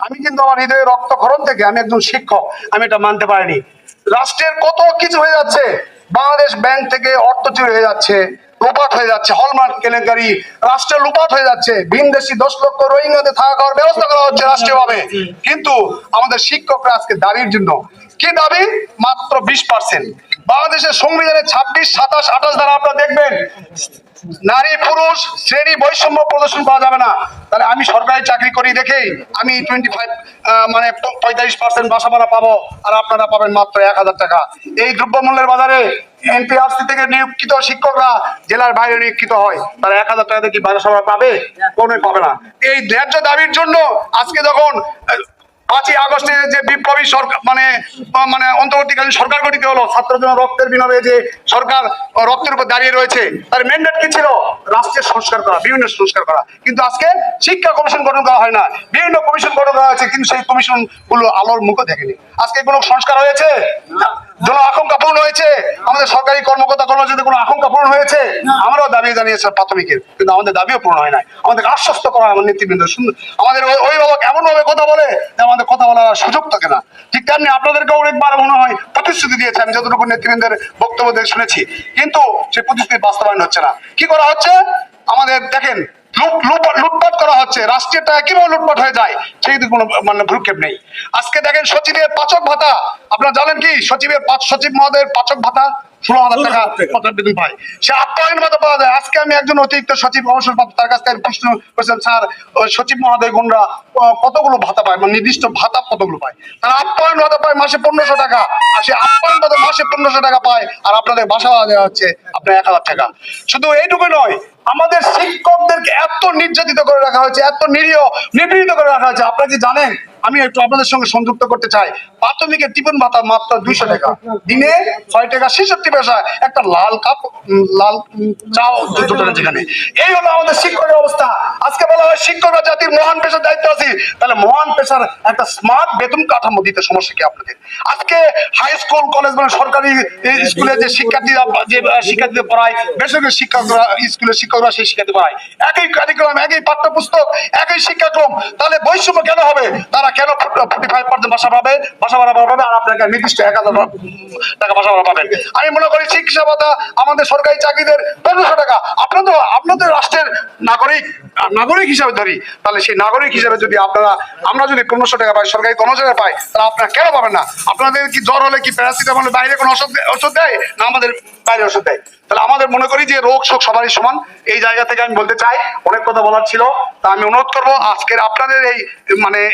আমি কিন্তু আমার হৃদয়ে রক্তক্ষরণ থেকে আমি একজন শিক্ষক আমি এটা মানতে পারিনি। রাষ্ট্রের কত কিছু হয়ে যাচ্ছে বাংলাদেশ ব্যাংক থেকে অর্থ চুরি হয়ে যাচ্ছে লোপাট হয়ে যাচ্ছে হলমার্ক কেলেঙ্কারি রাষ্ট্রের লোপাট হয়ে যাচ্ছে ভিনদেশি দশ লক্ষ রোহিঙ্গাদের থাকা খাওয়ার ব্যবস্থা করা হচ্ছে রাষ্ট্রীয়ভাবে। কিন্তু আমাদের শিক্ষকরা আজকে দাবির জন্য কি দাবি? মাত্র বিশ পার্সেন্ট। বাংলাদেশের সংবিধানের ছাব্বিশ সাতাশ আঠাশ দ্বারা আপনারা দেখবেন নারী পুরুষ শ্রেণি বৈষম্য প্রদর্শন করা যাবে না। তাহলে আমি সরকারি চাকরি করি দেখে আমি টোয়েন্টি ফাইভ মানে পঁয়তাল্লিশ পার্সেন্ট বাসা ভাড়া পাবো আর আপনারা পাবেন মাত্র এক হাজার টাকা। এই দ্রব্যমূল্যের বাজারে এনপিআরসি থেকে নিয়োগিত শিক্ষকরা জেলার বাইরে নিয়োগিত হয়। তারা এক হাজার টাকা থেকে কি বাসা ভাড়া পাবে কোনো পাবে না। এই ন্যায্য দাবির জন্য আজকে যখন পাঁচই আগস্টে যে বিপ্লবী সরকার মানে মানে অন্তর্বর্তীকালীন সরকার গঠিত হলো ছাত্রদের জন্য রক্তের বিনিময়ে যে সরকার রক্তের উপর দাঁড়িয়ে রয়েছে, তার ম্যান্ডেট কি ছিল? রাষ্ট্রের সংস্কার করা, বিভিন্ন সংস্কার করা। কিন্তু আজকে শিক্ষা কমিশন গঠন করা হয় না, বিভিন্ন কমিশন গঠন করা হয়েছে, কিন্তু সেই কমিশনগুলো আলোর মুখও দেখেনি। আজকে কোনো সংস্কার হয়েছে? জন আকাঙ্ক্ষা পূর্ণ হয়েছে? আমাদের সরকারি কর্মকর্তা কর্মচারীদের কোনো আকাঙ্ক্ষা পূরণ হয়েছে? আমরাও দাবি জানিয়েছি প্রাথমিকের, কিন্তু আমাদের দাবিও পূর্ণ হয় নাই। আমাদের আশ্বস্ত করা আমার নেতৃবৃন্দ। সুন্দর আমাদের অভিভাবক এমন ভাবে কথা বলে যে আমাদের কথা বলার সুযোগ থাকে না। ঠিক তেমনি আপনাদেরকে অনেকবার মনে হয় প্রতিশ্রুতি দিয়েছে, আমি যতটুকু নেতৃবৃন্দের বক্তব্য শুনেছি। কিন্তু সেই প্রতিশ্রুতি বাস্তবায়ন হচ্ছে না। কি করা হচ্ছে? আমাদের দেখেন লুটপাট করা হচ্ছে। টাকা কীভাবে লুটপাট হয়ে যায়? সেই কোনো মানে ভ্রুক্ষেপ নেই। আজকে দেখেন সচিবের পাচক ভাতা। আপনারা জানেন কি? সচিবের পাঁচ- সচিব মহোদয়ের পাচক ভাতা ষোলো হাজার টাকা প্রত্যেক বেতন পায় সে আপ্যায়ন ভাতা পাওয়া যায়। আজকে আমি একজন অতিরিক্ত সচিব অবসরপ্রাপ্ত তার কাছ থেকে প্রশ্ন করেছিলাম স্যার সচিব মহোদয় গুণরা কতগুলো ভাতা পায়? মানে নির্দিষ্ট ভাতা কতগুলো পায়? তারা আপ্যায়ন ভাতা পায় মাসে পনেরোশো টাকা। আর সে আপ্যায়ন ভাতা মাসে পনেরোশো টাকা পায়। আর আপনাদের বাসা দেওয়া হচ্ছে আপনার এক হাজার টাকা। শুধু এইটুকু নয় আমাদের শিক্ষকদেরকে এত নির্যাতিত করে রাখা হয়েছে, এত নিরীহ, নিপীড়িত করে রাখা হয়েছে। আপনারা কি জানেন? আমি একটু আপনাদের সঙ্গে সংযুক্ত করতে চাই। প্রাথমিকের টিফিন ভাতা মাত্র দুইশো টাকা। দিনে ছয় টাকা ছেষট্টি পয়সা একটা লাল কাপ লাল চাও যেখানে। এই হলো আমাদের শিক্ষকের অবস্থা। আজকে বলা হয় শিক্ষকরা জাতির মহান পেশার দায়িত্ব আছে। তাহলে মহান পেশার একটা স্মার্ট বেতন কাঠামো দিতে সমস্যা কি আপনাদের? আজকে হাই স্কুল কলেজ মানে সরকারি স্কুলে যে শিক্ষার্থীরা, যে শিক্ষার্থীদের পড়ায়, বেসরকারি শিক্ষকরা, স্কুলের শিক্ষকরা সেই শিক্ষার্থী পড়ায়। একই কারিকুলাম একই পাঠ্যপুস্তক, একই শিক্ষাক্রম। তাহলে বৈষম্য কেন হবে? তারা কেন ফোর্টি ফাইভ পার্সেন্ট বাসা পাবে? বাসা ভাড়া পাবে আর আপনাকে নির্দিষ্ট এক হাজার টাকা বাসা ভাড়া পাবেন। আমি মনে করি চিকিৎসা ভাতা আমাদের সরকারি চাকরিদের পনেরোশো টাকা। আপনাদের আপনাদের রাষ্ট্রের নাগরিক নাগরিক হিসাবে ধরি, তাহলে সেই নাগরিক হিসাবে যদি আপনারা আমরা যদি পনেরোশো টাকা পাই, সরকারি কর্মচারী পাই, তাহলে আপনারা কেন পাবেন না? আপনাদের কি জ্বর হলে কি প্যারাসিটামল বাইরে কোনো ওষুধ ওষুধ দেয়? না আমাদের বাইরে ওষুধ দেয়। তাহলে আমাদের মনে করি যে রোগ শোক সবারই সমান। এই জায়গা থেকে আমি বলতে চাই, অনেক কথা বলার ছিল। তা আমি অনুরোধ করব, আজকের আপনাদের এই মানে